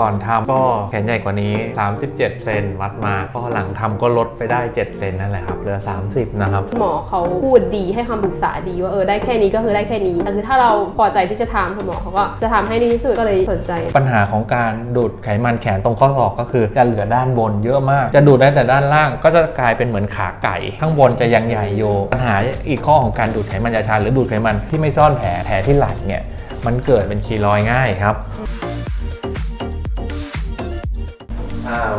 ก่อนทำก็แขนใหญ่กว่านี้ 37 เซนวัดมาก็หลังทำก็ลดไปได้ 7 เซนนั่นแหละครับเหลือ 30 นะครับ หมอเขาพูดดีให้คำปรึกษาดีว่าเออได้แค่นี้ก็คือได้แค่นี้แต่คือถ้าเราพอใจที่จะทำคุณหมอเขาก็จะทำให้ดีที่สุดก็เลยสนใจ ปัญหาของการดูดไขมันแขนตรงข้อศอกก็คือจะเหลือด้านบนเยอะมาก จะดูดได้แต่ด้านล่างก็จะกลายเป็นเหมือนขาไก่ ข้างบนจะยังใหญ่โยปัญหาอีกข้อของการดูดไขมันยาชาหรือดูดไขมันที่ไม่ซ่อนแผลแผลที่ไหล่เนี่ยมันเกิดเป็นคีรอยด์ง่ายครับอ่า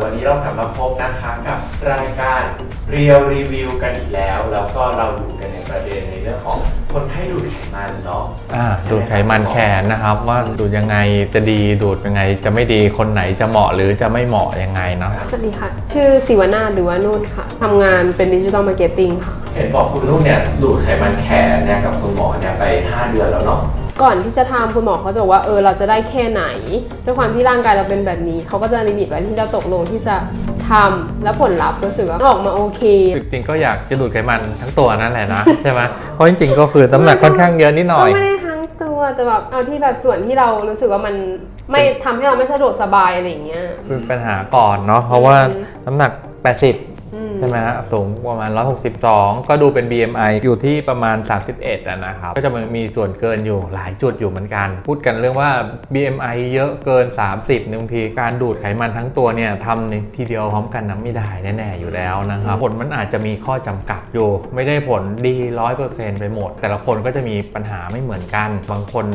วันนี้เรากลับมาพบนะคะกับรายการเรียวรีวิวกันอีกแล้ว แล้วก็เราอยู่กันในประเด็นในเรื่องของ คนไข้ดูดไขมันเนาะอ่าดูดไขมันแขนนะครับ ว่าดูดยังไงจะดีดูดยังไง จะไม่ดีคนไหนจะเหมาะหรือจะไม่เหมาะยังไงเนาะสวัสดีค่ะ ชื่อสิวนาถหรือว่านุ่นค่ะทำงานเป็นดิจิทัลมาร์เก็ตติ้งค่ะ เห็นบอกคุณลูกเนี่ยดูดไขมันแขนเนี่ยกับคุณหมอเนี่ยไป 5 เดือนแล้วเนาะก่อนที่จะทำคุณหมอเขาจะบอกว่าเออเราจะได้แค่ไหน ด้วยความที่ร่างกายเราเป็นแบบนี้ เขาก็จะลิมิตไว้ที่เราตกลงที่จะ ทำแล้วผลลัพธ์รู้สึกว่าออกมาโอเค จริงๆก็อยากจะดูดไขมันทั้งตัวนั่นแหละนะ ใช่ไหมเพราะจริงๆก็คือน้ำหนักค่อนข้างเยอะนิดหน่อย ก็ไม่ได้ทั้งตัวแต่แบบเอาที่แบบส่วนที่เรารู้สึกว่ามันไม่ทำให้เราไม่สะดวกสบายอะไรอย่างเงี้ยคือปัญหาก่อนเนาะเพราะว่าอืมน้ำหนัก 80อืมใช่ไหมฮะสูงประมาณ 162 ก็ดูเป็น BMI อยู่ที่ประมาณ 31อะนะครับ ก็จะมีส่วนเกินอยู่หลายจุดอยู่เหมือนกัน พูดกันเรื่องว่า BMI เยอะเกิน 30บางทีการดูดไขมันทั้งตัวเนี่ยทำในทีเดียวพร้อมกันนะไม่ได้แน่ๆอยู่แล้วนะครับ ผลมันอาจจะมีข้อจำกัดอยู่ ไม่ได้ผลดี100%ไปหมด แต่ละคนก็จะมีปัญหาไม่เหมือนกัน บางคน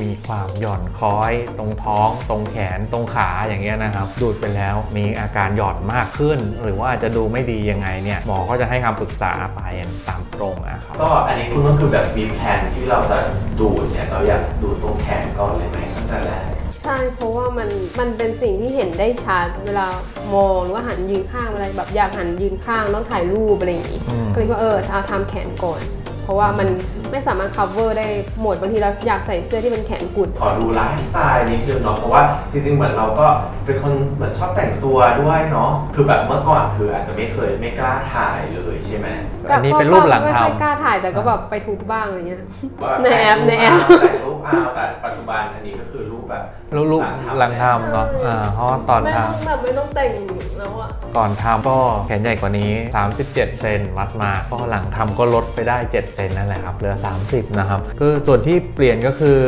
มีความหย่อนคล้อย ตรงท้อง ตรงแขนตรงขาอย่างเงี้ยนะครับ ดูดไปแล้วมีอาการหย่อนมากขึ้น หรือว่าอาจจะดูไม่ดียังไงเนี่ยหมอก็จะให้คำปรึกษาไปตามตรงอะครับก็อันนี้คุณก็คือแบบมีแผนที่เราจะดูดเนี่ยเราอยากดูดตรงแขนก่อนเลยไหมตั้งแต่แรกใช่เพราะว่ามันมันเป็นสิ่งที่เห็นได้ชัดเวลามองหรือว่าหันยืนข้างอะไรแบบอยากหันยืนข้างต้องถ่ายรูปอะไรอย่างงี้อืมก็เลยว่าเออเอาทำแขนก่อนเพ ราะว่ามันไม่สามารถ cover ได้หมดบางทีเราอยากใส่เสื้อที่มันแขนกุด ขอดูไลฟ์สไตล์นิดนึงเนาะเพราะว่าจริงๆเหมือนเราก็เป็นคนเหมือนชอบแต่งตัวด้วยเนาะคือแบบเมื่อก่อนคืออาจจะไม่เคยไม่กล้าถ่ายเลยใช่ไหมอันนี้เป็นรูปหลังไม่ทค่อยกล้าถ่ายแต่ก็แบบไปทุบบ้างอะไรเงี้ย ว่าในแอปในแอป แต่งรูป เอาแต่ปัจจุบันอันนี้ก็คือรูปแบบำรูปรูปหลังทำเนาะอ่าเพราะว่าตอนไม่ทต้องแบบไม่ต้องแต่งแล้วอะำก่อนทำก็แขนใหญ่กว่านี้ 37 เซนวัดมาก็หลังทำก็ลดไปได้ 7 เซนนั่นแหละครับ เหลือ 30 นะครับคือส่วนที่เปลี่ยนก็คือ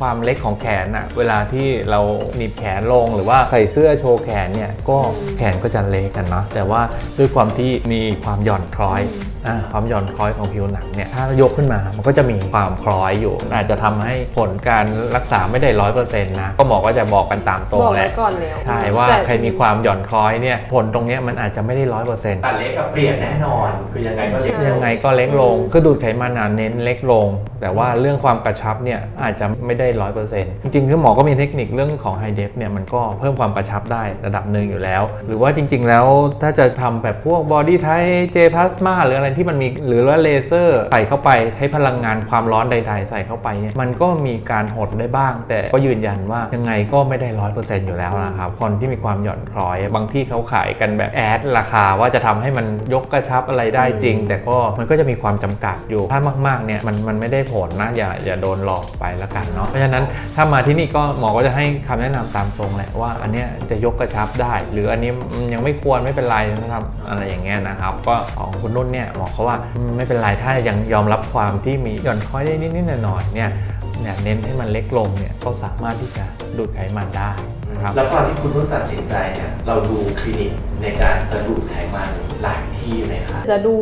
ความเล็กของแขนอะเวลาที่เราหนีบแขนลงหรือว่าใส่เสื้อโชว์แขนเนี่ยก็แขนก็จะเล็กกันเนาะแต่ว่าด้วยความที่มีความหย่อนคล้อยอ่า ความหย่อนคล้อยของผิวหนังเนี่ยถ้ายกขึ้นมามันก็จะมีความคล้อยอยู่ อาจจะทำให้ผลการรักษาไม่ได้ร้อยเปอร์เซ็นต์นะก็หมอก็จะบอกกันตามตรงบอกแหไว้ละก่อนแล้วใช่ว่าแต่ใครมีความหย่อนคล้อยเนี่ยผลตรงเนี้ยมันอาจจะไม่ได้ร้อยเปอร์เซ็นต์แต่เล็กกับเปลี่ยนแน่นอน คือยังไงก็เล็กใช่ยังไงก็เล็กลงคือดูดไขมันอะเน้นเล็กลง แต่ว่าเรื่องความกระชับเนี่ยอาจจะไม่ได้ร้อยเปอร์เซ็นต์จริงๆคือหมอก็มีเทคนิคเรื่องของไฮเดฟเนี่ยมันก็เพิ่มความกระชับได้ระดับหนึ่งอยู่แล้ว หรือว่าจริง ๆ แล้วถ้าจะทำแบบพวกบอดี้ไทเจพลาสมาหรืออะไรที่มันมีหรือว่าเลเซอร์ใส่เข้าไปใช้พลังงานความร้อนใด ๆ ใส่เข้าไปเนี่ยมันก็มีการหดได้บ้าง แต่ก็ยืนยันว่ายังไงก็ไม่ได้ร้อยเปอร์เซ็นต์อยู่แล้วนะครับ คนที่มีความหย่อนคล้อย บางที่เขาขายกันแบบแอดราคาว่าจะทำให้มันยกกระชับอะไรได้จริง แต่ก็มันก็จะมีความจำกัดอยู่ถ้ามากๆเนี่ยมันมันไม่ได้ผลนะอย่าอย่าโดนหลอกไปละกันเนาะเพราะฉะนั้นถ้ามาที่นี่ก็หมอก็จะให้คำแนะนำตามตรงแหละว่าอันเนี้ยจะยกกระชับได้ หรืออันนี้มันยังไม่ควรไม่เป็นไรนะครับอะไรอย่างเงี้ยนะครับ ก็ของคุณนุ่นเนี่ยหมอเขาว่าอืมไม่เป็นไรถ้ายังยอมรับความที่มีหย่อนคล้อยได้นิดๆหน่อยๆเนี่ยเนี่ยเน้นให้มันเล็กลงเนี่ยก็สามารถที่จะดูดไขมันได้นะครับแล้วตอนที่คุณนุ่นตัดสินใจเนี่ยเราดูคลินิกในการจะดูดไขมันหลายที่ไหมคะจะดู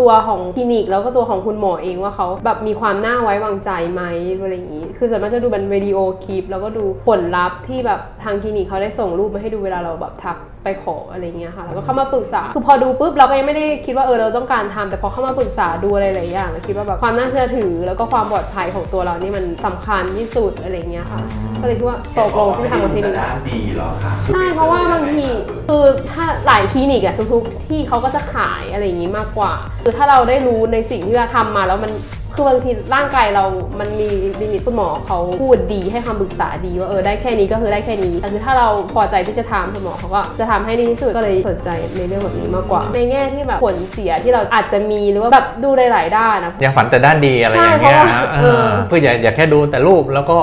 ตัวของคลินิกแล้วก็ตัวของคุณหมอเองว่าเขาแบบมีความน่าไว้วางใจไหมอะไรอย่างนี้ คือส่วนมากจะดูเป็นวิดีโอคลิป แล้วก็ดูผลลัพธ์ที่แบบทางคลินิกเขาได้ส่งรูปมาให้ดูเวลาเราแบบทักไปขออะไรเงี้ยค่ะแล้วก็เข้ามาปรึกษา คือพอดูปุ๊บเราก็ยังไม่ได้คิดว่าเออเราต้องการทำแต่พอเข้ามาปรึกษาดูอะไรหลายอย่างเราคิดว่าแบบความน่าเชื่อถือ แล้วก็ความปลอดภัยของตัวเรานี่มันสำคัญที่สุดอะไรเงี้ยค่ะก็เลยคิดว่าตกลงที่จะทำกับคลินิกแต่ด้านดีเหรอคะใช่เพราะว่าบางทีคือถ้าหลายคลินิกอะทุกๆ ที่เขาก็จะขายอะไรอย่างนี้มากกว่า คือถ้าเราได้รู้ในสิ่งที่เราทำมาแล้วมัน คือบางทีร่างกายเรามันมีลิมิตคุณหมอเขาพูดดีให้คำปรึกษาดีว่าเออได้แค่นี้ก็คือได้แค่นี้แต่คือถ้าเราพอใจที่จะทำคุณหมอเขาก็จะทำให้ดีที่สุดก็เลยสนใจในเรื่องแบบนี้มากกว่า ในแง่ที่แบบผลเสียที่เราอาจจะมีหรือว่าแบบดูหลายๆด้านนะอย่าฝันแต่ด้านดีอะไรอย่างเงี้ยใช่เพราะว่าฮะเออเพื่ออย่าอย่าแค่ดูแต่รูปแล้วก็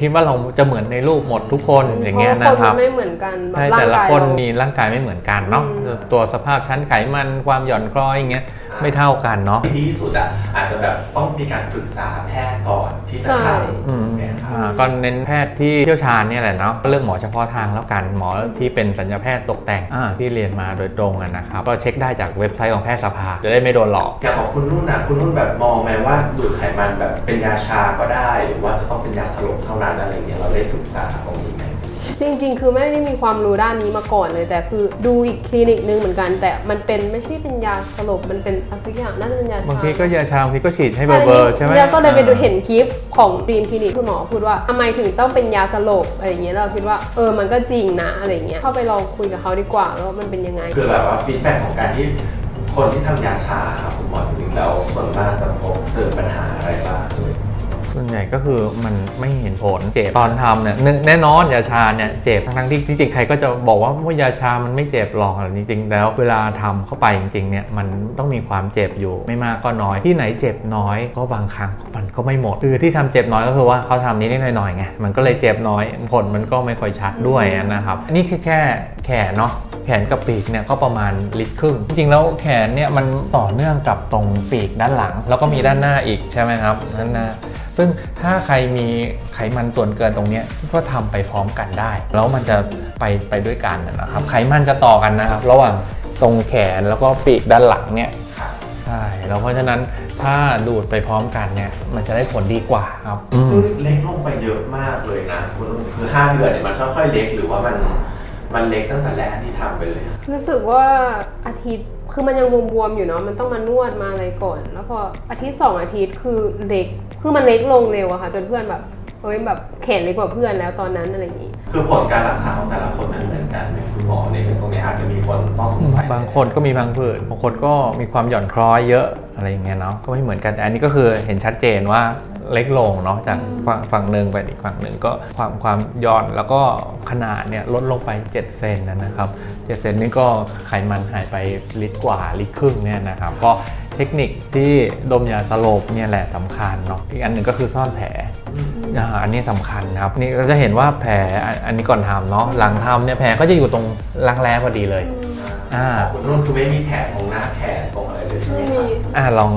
คิดว่าเราจะเหมือนในรูปหมดทุกคนอย่างเงี้ยเพนะราะคครันบมันไม่เหมือนกันแบบใช่ร่างแต่ละกายคนเรามีร่างกายไม่เหมือนกันเนาะอืมตัวสภาพชั้นไขมันความหย่อนคล้อยอย่างเงี้ยไม่เท่ากันเนาะที่ดีที่สุดอะอาจจะแบบต้องมีการปรึกษาแพทย์ก่อนที่จะทำอืมเนี่ยครับอ่าก็เน้นแพทย์ที่เชี่ยวชาญเนี่ยแหละเนาะเรื่องหมอเฉพาะทางแล้วกันหมอที่เป็นสัญญาแพทย์ตกแต่งอ่าที่เรียนมาโดยตรงอะนะครับก็เช็คได้จากเว็บไซต์ของแพทยสภาจะได้ไม่โดนหลอกอย่างของคุณนุ่นนะคุณนุ่นแบบมองไหมว่าดูดไขมันแบบเป็นยาชาก็ได้ หรือว่าจะต้องเป็นยาสลบเท่านั้นอะไรเงี้ยเราได้ศึกษาตรงนี้ไหมจริง ๆ คือไม่ได้มีความรู้ด้านนี้มาก่อนเลย แต่คือดูอีกคลินิกนึงเหมือนกัน แต่มันเป็นไม่ใช่เป็นยาสลบมันเป็นอะไรสักอย่างน่าจะเป็นยาชา บางทีก็ยาชาบางทีก็ฉีดให้เบอร์เบอร์ใช่ไหมแล้วก็เลยไปดูเห็นคลิปของดีมคลินิกคุณหมอพูดว่าทำไมถึงต้องเป็นยาสลบอะไรอย่างเงี้ยเราคิดว่าเออมันก็จริงนะอะไรอย่างเงี้ยเข้าไปลองคุยกับเขาดีกว่าแล้วามันเป็นยังไง คือแบบว่าฟีดแบ็กของการที่คนที่ทำยาชาครับคุณหมอถึงแล้วส่วนมากจะพบเจอปัญหาอะไรบ้างเลย ส่วนใหญ่ก็คือมันไม่เห็นผลเจ็บตอนทำเนี่ยแน่แน่นอนยาชาเนี่ยเจ็บทั้งที่จริงๆใครก็จะบอกว่าว่ายาชามันไม่เจ็บหรอกอะไรจริงๆ แล้วเวลาทำเข้าไปจริงๆเนี่ยมันต้องมีความเจ็บอยู่ ไม่มากก็น้อยที่ไหนเจ็บน้อยก็บางครั้งมันก็ไม่หมดคือที่ทำเจ็บน้อยก็คือว่าเขาทำนิดๆหน่อยๆไงมันก็เลยเจ็บน้อยผลมันก็ไม่ค่อยชัดด้วยนะครับอันนี่คือแค่แขนเนาะแขนกับปีกเนี่ยก็ประมาณลิตรครึ่ง จริงๆแล้วแขนเนี่ยมันต่อเนื่องกับตรงปีกด้านหลัง แล้วก็มีด้านหน้าอีกใช่ไหมครับด้านหน้า ซึ่งถ้าใครมีไขมันส่วนเกินตรงเนี้ยก็ทำไปพร้อมกันได้ แล้วมันจะไปไปด้วยกันนะครับ ไขมันจะต่อกันนะครับ ระหว่างตรงแขนแล้วก็ปีกด้านหลังเนี่ยครับใช่แล้วเพราะฉะนั้นถ้าดูดไปพร้อมกันเนี่ยมันจะได้ผลดีกว่าครับอืมซึ่งเล็กลงไปเยอะมากเลยนะคุณนุ่นคือห้าเดือนเนี่ยมันค่อยๆเล็กหรือว่ามันมันเล็กตั้งแต่แรกที่ทำไปเลย รู้สึกว่าอาทิตย์ คือมันยังบวมๆอยู่เนาะมันต้องมานวดมาอะไรก่อน แล้วพออาทิตย์สองอาทิตย์คือเล็กคือมันเล็กลงเร็วอะค่ะ จนเพื่อนแบบเฮ้ยแบบแขนเล็กกว่าเพื่อนแล้วตอนนั้นอะไรอย่างงี้ คือผลการรักษาของแต่ละคนนั้นเหมือนกันไหมคุณหมอในเรื่องตรงนี้อาจจะมีคนต้องสงสัยบางคนก็มีพังผืดบางคนก็มีความหย่อนคล้อยเยอะอะไรอย่างเงี้ยเนาะก็ไม่เหมือนกันแต่อันนี้ก็คือเห็นชัดเจนว่า เล็กลงเนาะจากฝั่งฝั่งหนึ่งไปอีกฝั่งหนึ่งก็ความความหย่อนแล้วก็ขนาดเนี่ยลดลงไป 7 เซนนะนะครับ7เซนนี่ก็ไขมันหายไปลิตรกว่าลิตรครึ่งเนี่ยนะครับก็เทคนิคที่ดมยาสลบเนี่ยแหละสำคัญเนาะอีกอันหนึ่งก็คือซ่อนแผลอ่าอันนี้สำคัญครับนี่เราจะเห็นว่าแผลอันอันนี้ก่อนทำเนาะหลังทำเนี่ยแผลก็จะอยู่ตรงรักแร้พอดีเลยอ่าคุณนุ่นคือไม่มีแผลตรงหน้าแขนตรงอะไรเลยใช่ไหมไม่ครัมีบอ่าลอง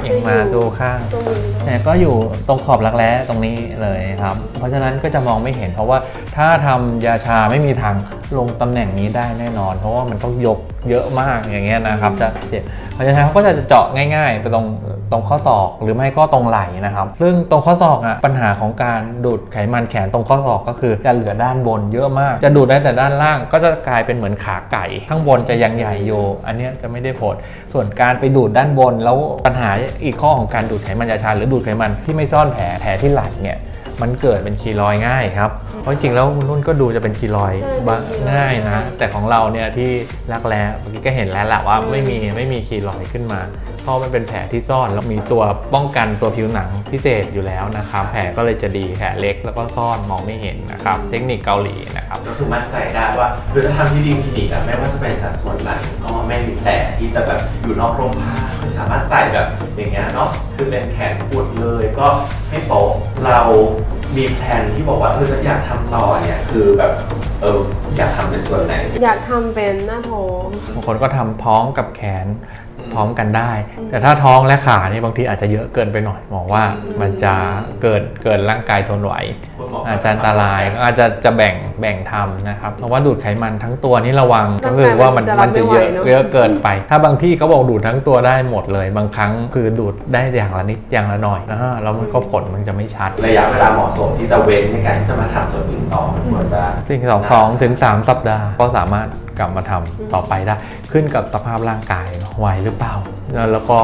เอียงมาดูข้างตรงนี้ แผลก็อยู่ตรงขอบรักแร้ตรงนี้เลยครับ เพราะฉะนั้นก็จะมองไม่เห็น เพราะว่าถ้าทำยาชาไม่มีทาง ลงตำแหน่งนี้ได้แน่นอน เพราะว่ามันต้องยกเยอะมากอย่างเงี้ยนะครับจะเจ็บเพราะฉะนั้นเขาก็จะเจาะง่าย ๆ ไปตรงตรงข้อศอกหรือไม่ก็ตรงไหล่นะครับ ซึ่งตรงข้อศอกอะปัญหาของการดูดไขมันแขนตรงข้อศอกก็คือจะเหลือด้านบนเยอะมาก จะดูดได้แต่ด้านล่างก็จะกลายเป็นเหมือนขาไก่ ข้างบนจะยังใหญ่อยู่อันเนี้ยจะไม่ได้ผลส่วนการไปดูดด้านบนแล้วปัญหาอีกข้อของการดูดไขมันยาชาหรือดูดไขมันที่ไม่ซ่อนแผลแผลที่ไหล่เนี่ย มันเกิดเป็นคีลอยด์ง่ายครับ เพราะจริงๆแล้วคุณนุ่นก็ดูจะเป็นคีลอยด์ใช่บ้างเป็นคีลอยด์ง่ายนะ แต่ของเราเนี่ยที่รักแร้เมื่อกี้ก็เห็นแล้วแหละว่าไม่มีไม่มีคีลอยด์ขึ้นมา เพราะมันเป็นแผลที่ซ่อนแล้วมีตัวป้องกันตัวผิวหนังพิเศษอยู่แล้วนะครับ แผลก็เลยจะดีแผลเล็กแล้วก็ซ่อนมองไม่เห็นนะครับ เทคนิคเกาหลีนะครับ ก็คือมั่นใจได้ว่าคือถ้าทำที่ดีมคลินิกอะไม่ว่าจะเป็นสัดส่วนไหนก็ไม่มีแผลที่จะแบบอยู่นอกร่มผ้าคือสามารถใส่แบบอย่างเงี้ยเนาะคือเป็นแขนกุดเลยก็ ไม่โป๊ะเรามีแผนที่บอกว่าเออจะอยากทำต่อเนี่ยคือแบบ เอออยากทำเป็นส่วนไหน อยากทำเป็นหน้าท้อง บางคนก็ทำท้องกับแขนพร้อมกันได้ แต่ถ้าท้องและขาเนี่ยบางทีอาจจะเยอะเกินไปหน่อยมองว่ามันจะเกิดเกินร่างกายทนไหวอาจจะอันตรายก็อาจจะจะแบ่งแบ่งทำนะครับเพราะว่าดูดไขมันทั้งตัวนี่ระวังก็คือว่ามันมันจะเยอะ เยอะเกินไป ถ้าบางที่เขาบอกดูดทั้งตัวได้หมดเลย บางครั้งคือดูดได้อย่างละนิดอย่างละหน่อยนะฮะแล้วมันก็ผลมันจะไม่ชัด ระยะเวลาเหมาะสมที่จะเว้นในการที่จะมาทำส่วนอื่นต่อมันควรจะ สิ่งสำ2ถึง3สัปดาห์ ก็สามารถกลับมาทำต่อไปได้ ขึ้นกับสภาพร่างกายไหวหรือเปล่า แล้วก็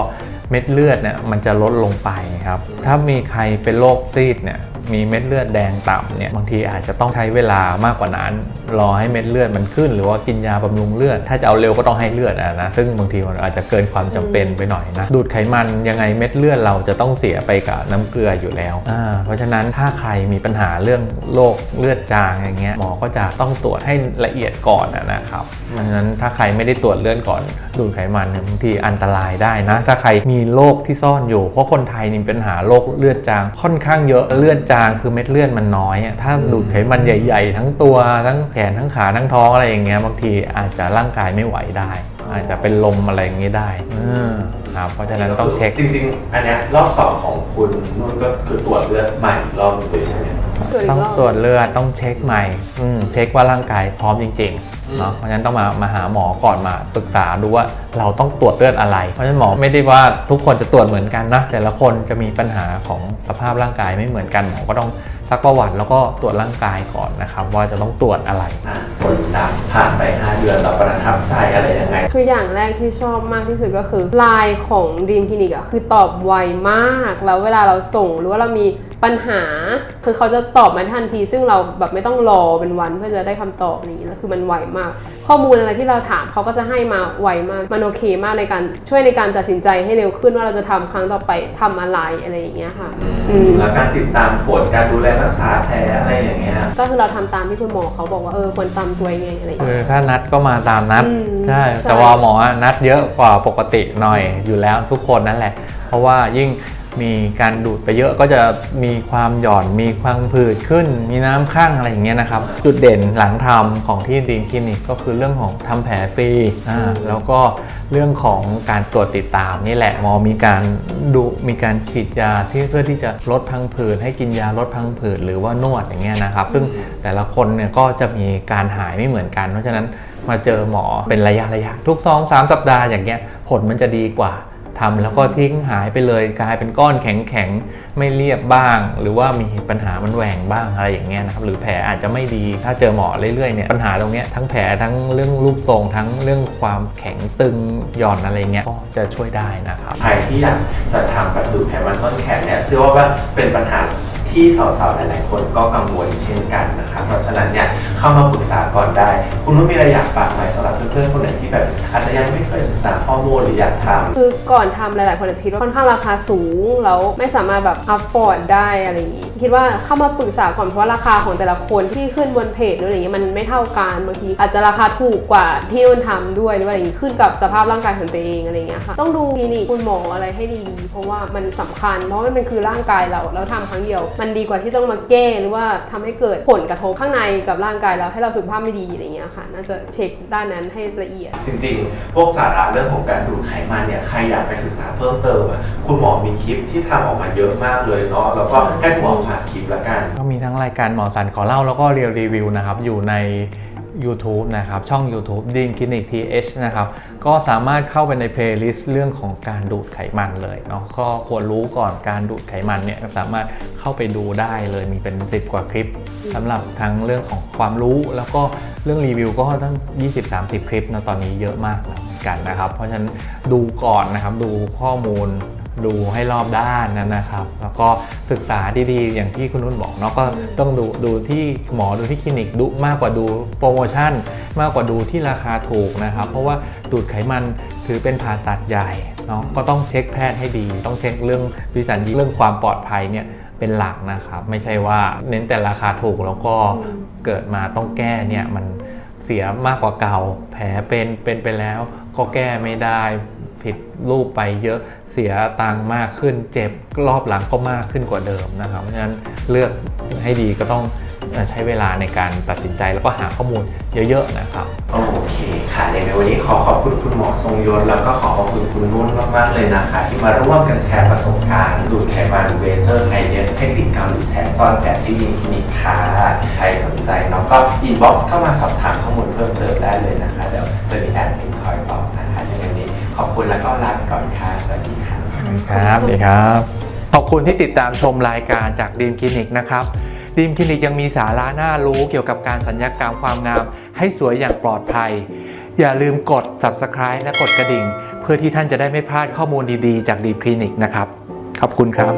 เม็ดเลือดเนี่ยมันจะลดลงไปครับ ถ้ามีใครเป็นโรคซีดเนี่ยมีเม็ดเลือดแดงต่ำเนี่ยบางทีอาจจะต้องใช้เวลามากกว่านั้น รอให้เม็ดเลือดมันขึ้น หรือว่ากินยาบำรุงเลือด ถ้าจะเอาเร็วก็ต้องให้เลือดอะนะซึ่งบางทีมันอาจจะเกินความจำเป็นไปหน่อยนะดูดไขมันยังไงเม็ดเลือดเราจะต้องเสียไปกับน้ำเกลืออยู่แล้วอ่าเพราะฉะนั้นถ้าใครมีปัญหาเรื่องโรคเลือดจางอย่างเงี้ยหมอก็จะต้องตรวจให้ละเอียดก่อนนะครับเพราะฉะนั้นถ้าใครไม่ได้ตรวจเลือดก่อน ดูดไขมันบางทีอันตรายได้นะ ถ้าใครมีโรคที่ซ่อนอยู่ เพราะคนไทยนี่มีปัญหาโรคเลือดจางค่อนข้างเยอะเลือดจางคือเม็ดเลือดมันน้อยอะถ้าดูดไขมันใหญ่ ๆ ทั้งตัวทั้งแขนทั้งขาทั้งท้องอะไรอย่างเงี้ยบางทีอาจจะร่างกายไม่ไหวได้ อาจจะเป็นลมอะไรอย่างงี้ได้อืมครับเพราะฉะนั้นต้องเช็คจริงๆ อันเนี้ยรอบสองของคุณนุ่นก็คือตรวจเลือดใหม่อีกรอบหนึงเลยใช่ไหมตรวจอีต้อกงรอบตรวจเลือดต้องเช็คใหม่อืมเช็คว่าร่างกายพร้อมจริงอืมๆ เนาะเพราะฉะนั้นต้องมามาหาหมอก่อนมาปรึกษาดูว่าเราต้องตรวจเลือดอะไร เพราะฉะนั้นหมอไม่ได้ว่าทุกคนจะตรวจเหมือนกันนะแต่ละคนจะมีปัญหาของสภาพร่างกายไม่เหมือนกันหมอก็ต้อง ซักประวัติแล้วก็ตรวจร่างกายก่อนนะครับ ว่าจะต้องตรวจอะไรอะผลลัพธ์ผ่านไป 5 เดือนเราประทับใจอะไรยังไง คืออย่างแรกที่ชอบมากที่สุดก็คือไลน์ของ Dream Clinic อะคือตอบไวมากแล้วเวลาเราส่งหรือว่าเรามีปัญหา คือเขาจะตอบมาทันที ซึ่งเราแบบไม่ต้องรอเป็นวันเพื่อจะได้คำตอบนี้แล้วคือมันไวมาก ข้อมูลอะไรที่เราถามเขาก็จะให้มาไวมากมันโอเคมากในการช่วยในการตัดสินใจให้เร็วขึ้นว่าเราจะทำครั้งต่อไปทำอะไรอะไรอย่างเงี้ยค่ะอืมแล้วการติดตามผลการดูแลรักษาแผลอะไรอย่างเงี้ยก็คือเราทำตามที่คุณหมอเขาบอกว่าเออควรตามตัวยังไงอะไรอย่างคืเงี้อยถ้านัดก็มาตามนัดอืมใช่ใช่แต่ว่าหมอนัดเยอะกว่าปกติหน่อยอยู่แล้วทุกคนนั่นแหละ เพราะว่ายิ่ง มีการดูดไปเยอะก็จะมีความหย่อนมีความผืดขึ้น มีน้ำข้างอะไรอย่างเงี้ยนะครับ จุดเด่นหลังทำของที่ดีมคลินิกก็คือเรื่องของทำแผลฟรีอ่าแล้วก็เรื่องของการตรวจติดตามนี่แหละหมอมีการดูมีการฉีดยาที่เพื่อที่จะลดพังผืดให้กินยาลดพังผืดหรือว่านวดอย่างเงี้ยนะครับ ซึ่งแต่ละคนเนี่ยก็จะมีการหายไม่เหมือนกัน เพราะฉะนั้นมาเจอหมอเป็นระยะระยะทุก2อสสัปดาห์อย่างเงี้ยผลมันจะดีกว่า ทำแล้วก็ทิ้งหายไปเลยกลายเป็นก้อนแข็งแข็งๆไม่เรียบบ้าง หรือว่ามีปัญหามันแหว่งบ้างอะไรอย่างเงี้ยนะครับหรือแผลอาจจะไม่ดีถ้าเจอหมอเรื่อยๆเนี่ยปัญหาตรงเนี้ยทั้งแผลทั้งเรื่องรูปทรงทั้งเรื่องความแข็งตึงหย่อนอะไรเงี้ยก็จะช่วยได้นะครับใครที่อยากจะทำแบบดูแผลมันต้นแขนเนี่ยเชื่อว่าเป็นปัญหา ที่สาวๆหลายๆคนก็กังวลเช่นกันนะครับเพราะฉะนั้นเนี่ยเข้ามาปรึกษาก่อนได้ คุณนุ่นมีอะไรอยากฝากไหมสำหรับเพื่อนๆคนไหนที่แบบอาจจะยังไม่เคยศึกษาข้อมูลหรืออยากทำคือก่อนทำหลายๆคนจะคิดว่าค่อนข้างราคาสูงแล้วไม่สามารถแบบ afford ได้อะไรอย่างงี้ คิดว่าเข้ามาปรึกษาก่อนเพราะว่าราคาของแต่ละคนที่ขึ้นบนเพจหรืออะไรอย่างเงี้ยมันไม่เท่ากันบางทีอาจจะราคาถูกกว่าที่นุ่นทำด้วยหรือว่าอะไรอย่างงี้ขึ้นกับสภาพร่างกายของตัวเองอะไรอย่างเงี้ยค่ะต้องดูคลินิกคุณหมออะไรให้ดีๆเพราะว่ามันสำคัญ เพราะว่ามันคือร่างกายเราแล้วทำครั้งเดียวมันดีกว่าที่ต้องมาแก้หรือว่าทำให้เกิดผลกระทบข้างในกับร่างกายเราให้เราสุขภาพไม่ดีอะไรอย่างเงี้ยค่ะ น่าจะเช็คด้านนั้นให้ละเอียด จริงๆ พวกสาระเรื่องของการดูดไขมันเนี่ยใครอยากไปศึกษาเพิ่มเติมอะคุณหมอมีคลิปที่ทำออกมาเยอะมากเลยเนาะแล้วก็ให้คุณหมอฝากคลิปละกัน ก็มีทั้งรายการหมอสันขอเล่าแล้วก็เรียลรีวิวนะครับอยู่ใน YouTube นะครับ ช่อง YouTube d ีมคลินิก TH นะครับ ก็สามารถเข้าไปในเพลย์ลิสต์เรื่องของการดูดไขมันเลยเนาะก็ควรรู้ก่อนการดูดไขมันเนี่ยก็สามารถเข้าไปดูได้เลยมีเป็น 10 กว่าคลิปสำหรับทั้งเรื่องของความรู้แล้วก็เรื่องรีวิวก็ตั้ง 20-30 คลิปนะตอนนี้เยอะมากแล้วเหมือนกันนะครับ เพราะฉะนั้นดูก่อนนะครับดูข้อมูล ดูให้รอบด้านนะนะครับ แล้วก็ศึกษาดีๆ อย่างที่คุณนุ่นบอกเนาะก็ต้องดูดูที่หมอดูที่คลินิกดูมากกว่าดูโปรโมชั่น มากกว่าดูที่ราคาถูกนะครับ เพราะว่าดูดไขมันถือเป็นผ่าตัดใหญ่เนาะก็ต้องเช็คแพทย์ให้ดี ต้องเช็คเรื่องวิสัญญีเรื่องความปลอดภัยเนี่ยเป็นหลักนะครับ ไม่ใช่ว่าเน้นแต่ราคาถูกแล้วก็เกิดมาต้องแก้เนี่ยมันเสียมากกว่าเก่า แผลเป็นเป็นไปแล้วก็แก้ไม่ได้ ผิดรูปไปเยอะเสียตังมากขึ้น เจ็บรอบหลังก็มากขึ้นกว่าเดิมนะครับ เพราะฉะนั้นเลือกให้ดีก็ต้องใช้เวลาในการตัดสินใจแล้วก็หาข้อมูลเยอะๆนะครับ โอเคค่ะยังไงวันนี้ขอขอบคุณคุณหมอทรงยศแล้วก็ขอขอบคุณคุณนุ่นมากๆเลยนะคะ ที่มาร่วมกันแชร์ประสบการณ์ดูดไขมันเวเซอร์ไฮเดสเทคนิคการดูดแผลซ่อนแผลที่ยิงคลินิกค่ะใครสนใจเนาะก็อินบ็อกซ์เข้ามาสอบถามข้อมูลเพิ่มเติมได้เลยนะคะเดี๋ยวจะมีแอด คุณแล้วก็ลาไปก่อนค่ะสวัสดีค่ะ ครับดีครับ ขอบคุณที่ติดตามชมรายการจากดีมคลินิกนะครับดีมคลินิกยังมีสาระน่ารู้เกี่ยวกับการสัญญกรรมความงาม ให้สวยอย่างปลอดภัย อย่าลืมกด subscribe และกดกระดิ่ง เพื่อที่ท่านจะได้ไม่พลาดข้อมูลดีๆ จากดีมคลินิกนะครับ ขอบคุณครับ